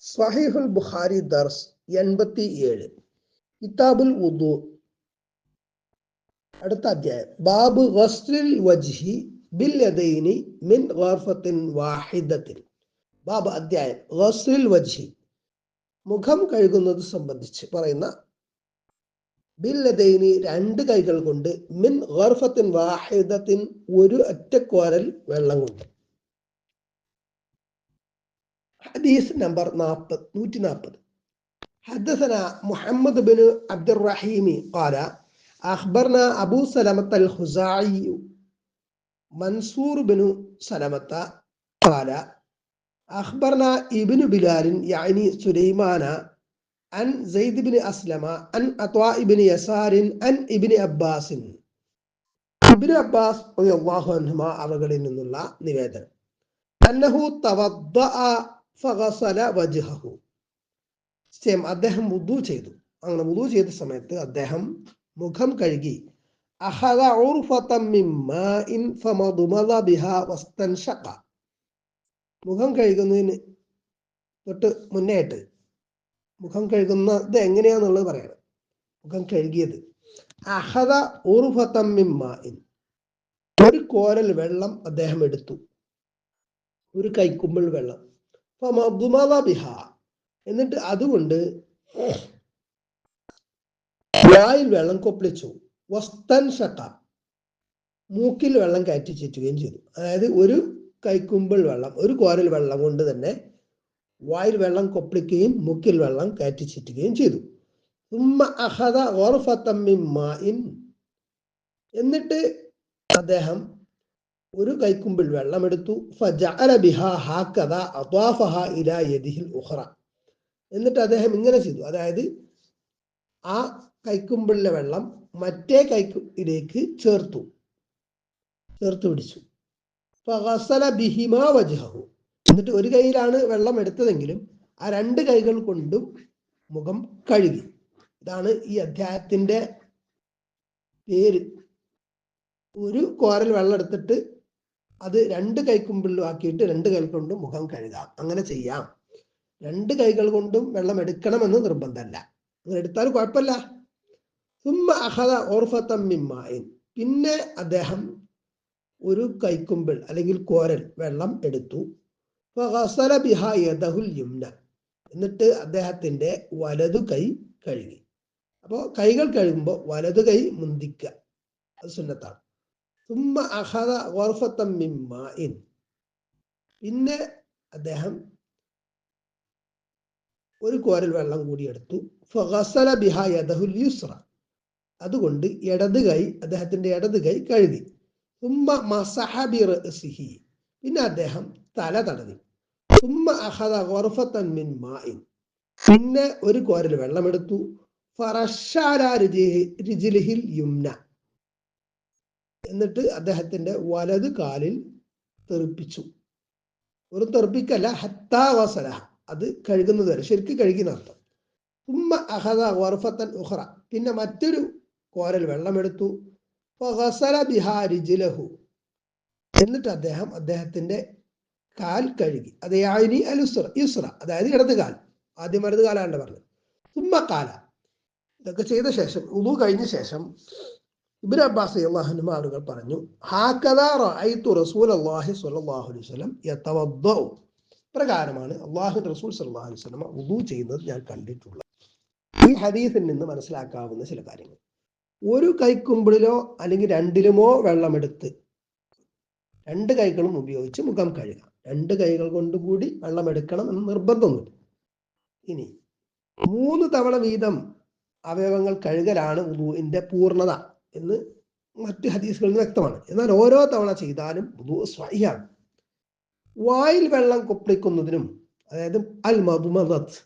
സഹീഹുൽ ബുഖാരി ദർസ് എൺപത്തി ഏഴ് കിതാബുൽ ഉദു അടുത്ത അധ്യായം. ബാബ് ഗസ്ലിൽ വജ്ഹി ബിൽ യദൈനി മിൻ ഗർഫത്തിൻ വാഹിദത്തിൻ. ബാബ് അധ്യായം. ഗസ്ലിൽ വജ്ഹി. മുഖം കഴുകുന്നത് സംബന്ധിച്ച് പറയുന്ന ബിൽ യദൈനി രണ്ട് കൈകൾ കൊണ്ട് മിൻ ഗർഫത്തിൻ വാഹിദത്തിൻ ഒരു ഒറ്റക്കോരൽ വെള്ളം കൊണ്ട്. حديث نمبر نابد نوتي نابد حدثنا محمد بن عبد الرحيم قال أخبرنا أبو سلمة الخزاعي منصور بن سلمة قال أخبرنا ابن بلال يعني سليمان عن زيد بن أسلم عن عطاء بن يسار عن ابن عباس ابن عباس رضي الله عنهما അവകളിൽ നിന്നുള്ള നിവേദനം അന്നഹു തവദ്ദഅ ഫഗസല വജുഹു സെയിം അദ്ദേഹം വുദു ചെയ്തു. അങ്ങനെ വുദു ചെയ്ത സമയത്ത് അദ്ദേഹം മുഖം കഴുകി അഹദ മുഖം കഴുകുന്നതിന് തൊട്ട് മുന്നേയായിട്ട് മുഖം കഴുകുന്നത് എങ്ങനെയാന്നുള്ളത് പറയണം. മുഖം കഴുകിയത് അഹദ മാഇൻ. ഒരു കോരൽ വെള്ളം അദ്ദേഹം എടുത്തു. ഒരു കൈക്കുമ്പിൾ വെള്ളം. ബിഹ എന്നിട്ട് അതുകൊണ്ട് വായിൽ വെള്ളം കൊപ്പിളിച്ചു. വസ്തൻ ഷക്ക. മൂക്കിൽ വെള്ളം കയറ്റി ചുറ്റുകയും ചെയ്തു. അതായത് ഒരു കൈക്കുമ്പിൾ വെള്ളം ഒരു കോരൽ വെള്ളം കൊണ്ട് തന്നെ വായിൽ വെള്ളം കൊപ്പിളിക്കുകയും മൂക്കിൽ വെള്ളം കയറ്റി ചുറ്റുകയും ചെയ്തു. അഹദ എന്നിട്ട് അദ്ദേഹം ഒരു കൈക്കുമ്പിൽ വെള്ളമെടുത്തു. എന്നിട്ട് അദ്ദേഹം ഇങ്ങനെ ചെയ്തു. അതായത് ആ കൈക്കുമ്പിളിലെ വെള്ളം മറ്റേ കൈക്കുമ്പിലേക്ക് ചേർത്തു. ചേർത്ത് പിടിച്ചു. എന്നിട്ട് ഒരു കൈയിലാണ് വെള്ളം എടുത്തതെങ്കിലും ആ രണ്ട് കൈകൾ കൊണ്ടും മുഖം കഴുകി. ഇതാണ് ഈ അധ്യായത്തിന്റെ പേര്. ഒരു കോരൽ വെള്ളം എടുത്തിട്ട് അത് രണ്ട് കൈക്കുമ്പിളിലും ആക്കിയിട്ട് രണ്ട് കൈ കൊണ്ടും മുഖം കഴുകാം. അങ്ങനെ ചെയ്യാം. രണ്ട് കൈകൾ കൊണ്ടും വെള്ളം എടുക്കണമെന്ന് നിർബന്ധമല്ല. അങ്ങനെ എടുത്താൽ കുഴപ്പമില്ല. സുമ്മ അഹദ ഓർഫത്തമ്മിമായിൻ പിന്നെ അദ്ദേഹം ഒരു കൈക്കുമ്പിൾ അല്ലെങ്കിൽ കോരൽ വെള്ളം എടുത്തു. ബിഹ യദഹുൽ യുംന എന്നിട്ട് അദ്ദേഹത്തിന്റെ വലതു കൈ കഴുകി. അപ്പോൾ കൈകൾ കഴുകുമ്പോൾ വലതു കൈ മുന്തിക്കുക. അത് സുന്നത്താണ്. തുമ്മ അഹദ ഗർഫത്തം മിമ്മായിൻ പിന്നെ അദ്ദേഹം ഒരു കോരൽ വെള്ളം കൂടി എടുത്തു. ഫഗസല ബിഹ യദഹുൽ യുസ്ര. അതുകൊണ്ട് ഇടത് കൈ അദ്ദേഹത്തിന്റെ ഇടത് കൈ കഴുകി. തുമ്മ മസഹ ബി റഅസിഹി. പിന്നെ അദ്ദേഹം തല തടവി. തുമ്മ അഹദ ഗർഫത്തൻ മിൻ മായിൻ പിന്നെ ഒരു കോരൽ വെള്ളമെടുത്തു ഫറഷാല രുചിലിഹിൽ യുംന. എന്നിട്ട് അദ്ദേഹത്തിന്റെ വലത് കാലിൽ തെറിപ്പിച്ചു. ഒരു തെറിപ്പിക്കല്ല ഹത്താവസല അത് കഴുകുന്നത് വരെ. ശരിക്കും കഴുകുന്ന അർത്ഥം. ഉമ്മ അഹദ വർഫത്തൻ ഉഹ്റ പിന്നെ മറ്റൊരു കോരൽ വെള്ളമെടുത്തു. ബിഹാരിജിലഹു എന്നിട്ട് അദ്ദേഹം അദ്ദേഹത്തിന്റെ കാൽ കഴുകി. അത് യാനി അലുസ്ര യുസ്ര അതായത് ഇടത് കാൽ. ആദ്യം വലത് കാലാണ് പറഞ്ഞത്. ഉമ്മ കാല. ഇതൊക്കെ ചെയ്ത ശേഷം ഉളു കഴിഞ്ഞ ശേഷം ഇബിൻ അബ്ബാസ് ആളുകൾ പറഞ്ഞു അലൈഹി പ്രകാരമാണ് അള്ളാഹു റസൂൽ സല്ലാഹു അലൈഹി വസല്ലം ഉദു ചെയ്യുന്നത് ഞാൻ കണ്ടിട്ടുള്ളത്. ഈ ഹദീസിൽ നിന്ന് മനസ്സിലാക്കാവുന്ന ചില കാര്യങ്ങൾ. ഒരു കൈക്കുമ്പിളിലോ അല്ലെങ്കിൽ രണ്ടിലുമോ വെള്ളമെടുത്ത് രണ്ട് കൈകളും ഉപയോഗിച്ച് മുഖം കഴുകാം. രണ്ട് കൈകൾ കൊണ്ടുകൂടി വെള്ളം എടുക്കണം എന്ന് നിർബന്ധമൊന്നുമില്ല. ഇനി മൂന്ന് തവണ വീതം അവയവങ്ങൾ കഴുകലാണ് ഉദുവിന്റെ പൂർണത. എന്ന് മറ്റ് ഹദീസുകളിൽ നിന്ന് വ്യക്തമാണ്. എന്നാൽ ഓരോ തവണ ചെയ്താലും ഉദു സ്വയാണ് വായിൽ വെള്ളം കുപ്പിക്കുന്നതിനും അതായത് അൽ മധുമദത്ത്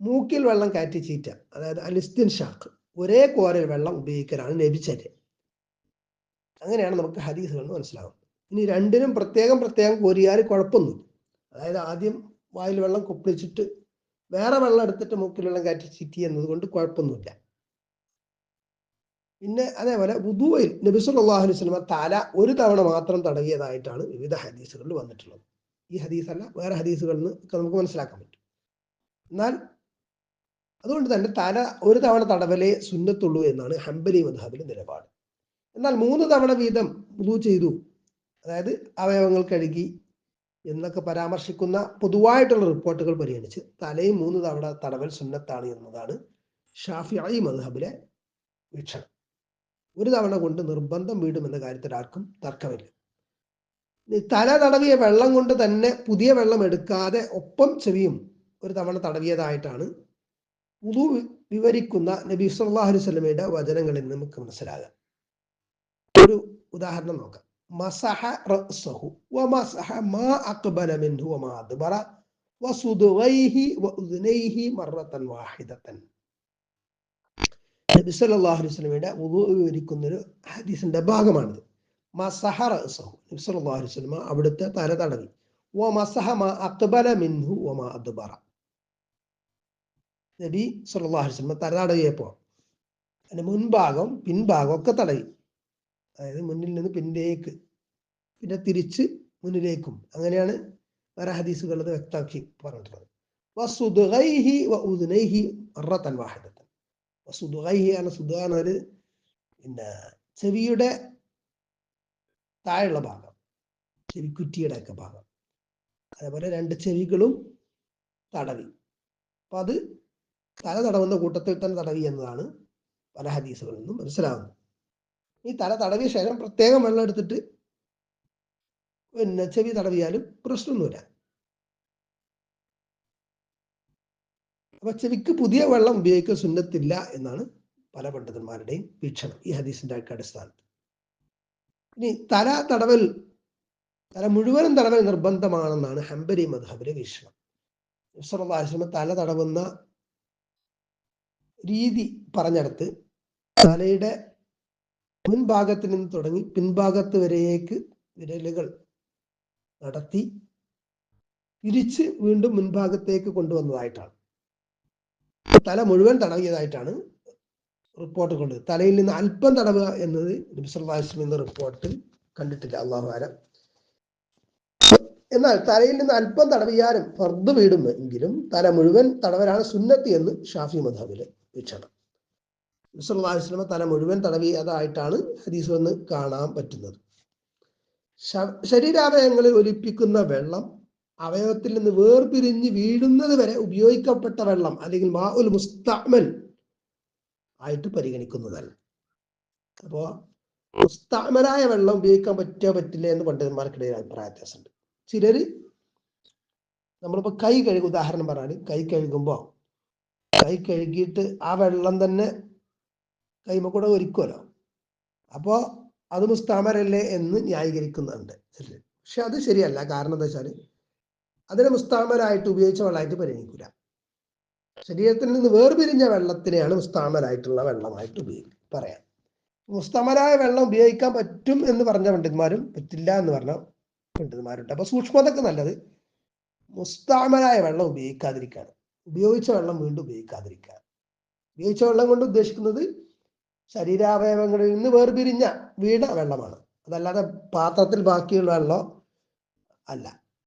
മൂക്കിൽ വെള്ളം കയറ്റി ചീറ്റ അതായത് അലിസ്തിൻ ഷാഖ് ഒരേ കോരൽ വെള്ളം ഉപയോഗിക്കലാണ് നബിച്ചര്യ അങ്ങനെയാണ് നമുക്ക് ഹദീസുകൾ മനസ്സിലാകുന്നത് ഇനി രണ്ടിനും പ്രത്യേകം പ്രത്യേകം കോരിയാൽ കുഴപ്പമൊന്നുമില്ല. അതായത് ആദ്യം വായിൽ വെള്ളം കുപ്പിച്ചിട്ട് വേറെ വെള്ളം എടുത്തിട്ട് മൂക്കിൽ വെള്ളം കയറ്റി ചീറ്റി എന്നതുകൊണ്ട് കുഴപ്പമൊന്നുമില്ല. പിന്നെ അതേപോലെ വുദുവയിൽ നബി സല്ലല്ലാഹു അലൈഹി വസല്ലം തല ഒരു തവണ മാത്രം തടവിയതായിട്ടാണ് വിവിധ ഹദീസുകളിൽ വന്നിട്ടുള്ളത്. ഈ ഹദീസല്ല വേറെ ഹദീസുകളിൽ നിന്ന് നമുക്ക് മനസ്സിലാക്കാൻ പറ്റും. എന്നാൽ അതുകൊണ്ട് തന്നെ തല ഒരു തവണ തടവലേ സുന്നത്തുള്ളൂ എന്നാണ് ഹംബലി മദ്ഹബിലെ നിലപാട്. എന്നാൽ മൂന്ന് തവണ വീതം വുദു ചെയ്തു. അതായത് അവയവങ്ങൾ കഴുകി എന്നൊക്കെ പരാമർശിക്കുന്ന പൊതുവായിട്ടുള്ള റിപ്പോർട്ടുകൾ പരിഗണിച്ച് തലയും മൂന്ന് തവണ തടവൽ സുന്നത്താണ് എന്നതാണ് ഷാഫി അലി മദ്ഹബിലെ വീക്ഷണം. ഒരു തവണ കൊണ്ട് നിർബന്ധം വീടുമെന്ന കാര്യത്തിൽ ആർക്കും തർക്കമില്ല. തല തടവിയ വെള്ളം കൊണ്ട് തന്നെ പുതിയ വെള്ളം എടുക്കാതെ ഒപ്പം ചെവിയും ഒരു തവണ തടവിയതായിട്ടാണ് പുതു വിവരിക്കുന്ന നബി സല്ലല്ലാഹു അലൈഹി വസല്ലമയുടെ വചനങ്ങളിൽ നമുക്ക് മനസ്സിലാകാം. ഒരു ഉദാഹരണം നോക്കാം. മസഹ വമസഹ മാ മിൻഹു നബി സല്ലാഹു അലൈഹി വസല്ലമയുടെ വുദു വിവരിക്കുന്ന ഒരു ഹദീസിന്റെ ഭാഗമാണിത്. മസഹ റഅ്സഹു നബി സല്ലാഹു അലൈഹി സ്വലമ അവിടുത്തെ തല തടവി. മസഹ മാ അക്ബല മിൻഹു വമാ അദ്ബറ. നബി സല്ലല്ലാഹു അലൈഹി സ്വലമ തല തടവിയപ്പോൾ അതിന്റെ മുൻഭാഗം പിൻഭാഗം ഒക്കെ തടവി. അതായത് മുന്നിൽ നിന്ന് പിന്നിലേക്ക് പിന്നെ തിരിച്ച് മുന്നിലേക്കും. അങ്ങനെയാണ് വേറെ ഹദീസുകൾ വ്യക്താക്കി പറഞ്ഞിട്ടുള്ളത്. വസുദുഗൈഹി വ ഉദ്നൈഹി മറത്തൻ വാഹിദത്തൻ വസുദുഗൈഹി ആണ് സുദാണ് ഒരു പിന്നെ ചെവിയുടെ താഴെയുള്ള ഭാഗം ചെവിക്കുറ്റിയുടെ ഒക്കെ ഭാഗം. അതേപോലെ രണ്ട് ചെവികളും തടവി. അപ്പൊ അത് തല തടവുന്ന കൂട്ടത്തിൽ തന്നെ തടവി എന്നതാണ് പല ഹദീസുകളിൽ നിന്നും മനസ്സിലാവുന്നത്. ഈ തല തടവിയ ശേഷം പ്രത്യേകം വെള്ളം എടുത്തിട്ട് പിന്നെ ചെവി തടവിയാലും പ്രശ്നമൊന്നുമില്ല. അപ്പൊ ചെവിക്ക് പുതിയ വെള്ളം ഉപയോഗിക്കാൻ സുന്നത്തില്ല എന്നാണ് പല പണ്ഡിതന്മാരുടെയും വീക്ഷണം ഈ ഹദീസിന്റെ ഒക്കെ അടിസ്ഥാനത്തിൽ. ഇനി തല തടവൽ തല മുഴുവനും തടവൽ നിർബന്ധമാണെന്നാണ് ഹംബരി മദ്ഹബിലെ വീക്ഷണം. ആശ്രമം തല തടവുന്ന രീതി പറഞ്ഞെടുത്ത് തലയുടെ മുൻഭാഗത്തിൽ നിന്ന് തുടങ്ങി പിൻഭാഗത്ത് വരേക്ക് വിരലുകൾ നടത്തി തിരിച്ച് വീണ്ടും മുൻഭാഗത്തേക്ക് കൊണ്ടുവന്നതായിട്ടാണ്. തല മുഴുവൻ തടവിയതായിട്ടാണ് കൊണ്ട് തലയിൽ നിന്ന് അല്പം തടവുക എന്നത് നബിസ്വല്ലാസ്ലം റിപ്പോർട്ടിൽ കണ്ടിട്ടില്ല. അള്ളാഹു എന്നാൽ തലയിൽ നിന്ന് അല്പം തടവിയാലും ഫർദ് വീടും എങ്കിലും തല മുഴുവൻ തടവരാണ് സുന്നത്തി എന്ന് ഷാഫി മധാബിൽ വീക്ഷണം നബിസ്വല്ലാസ്ലമ തല മുഴുവൻ തടവിയതായിട്ടാണ് ഹദീസ് വന്ന് കാണാൻ പറ്റുന്നത്. ശരീരാവയങ്ങളിൽ ഒലിപ്പിക്കുന്ന വെള്ളം അവയവത്തിൽ നിന്ന് വേർപിരിഞ്ഞ് വീഴുന്നത് വരെ ഉപയോഗിക്കപ്പെട്ട വെള്ളം അല്ലെങ്കിൽ മാ ഉൽ മുസ്തഅമൽ ആയിട്ട് പരിഗണിക്കുന്നതല്ല അപ്പോ മുസ്താമനായ വെള്ളം ഉപയോഗിക്കാൻ പറ്റുക പറ്റില്ല എന്ന് പണ്ഡിതന്മാർക്കിടയിൽ അഭിപ്രായ വ്യത്യാസമുണ്ട്. ചിലര് നമ്മളിപ്പോ കൈ കഴുകും ഉദാഹരണം പറയാണ് കൈ കഴുകുമ്പോ കൈ കഴുകിയിട്ട് ആ വെള്ളം തന്നെ കൈമ കൂടെ ഒരുക്കുമല്ലോ അപ്പോ അത് മുസ്താമരല്ലേ എന്ന് ന്യായീകരിക്കുന്നുണ്ട് പക്ഷെ അത് ശരിയല്ല. കാരണം എന്താ വെച്ചാൽ അതിനെ മുസ്താമലായിട്ട് ഉപയോഗിച്ച വെള്ളമായിട്ട് പരിഗണിക്കില്ല ശരീരത്തിൽ നിന്ന് വേർപിരിഞ്ഞ വെള്ളത്തിനെയാണ് മുസ്താമലായിട്ടുള്ള വെള്ളമായിട്ട് ഉപയോഗിക്കുക പറയാം. മുസ്തമലായ വെള്ളം ഉപയോഗിക്കാൻ പറ്റും എന്ന് പറഞ്ഞ പണ്ഡിതന്മാരും പറ്റില്ല എന്ന് പറഞ്ഞ പണ്ഡിതന്മാരുണ്ട്. അപ്പൊ സൂക്ഷ്മതക്ക് നല്ലത് മുസ്താമലായ വെള്ളം ഉപയോഗിക്കാതിരിക്കുകയാണ് ഉപയോഗിച്ച വെള്ളം വീണ്ടും ഉപയോഗിക്കാതിരിക്കുക ഉപയോഗിച്ച വെള്ളം കൊണ്ട് ഉദ്ദേശിക്കുന്നത് ശരീരാവയവങ്ങളിൽ നിന്ന് വേർപിരിഞ്ഞ വീണ വെള്ളമാണ്. അതല്ലാതെ പാത്രത്തിൽ ബാക്കിയുള്ള വെള്ളം അല്ല.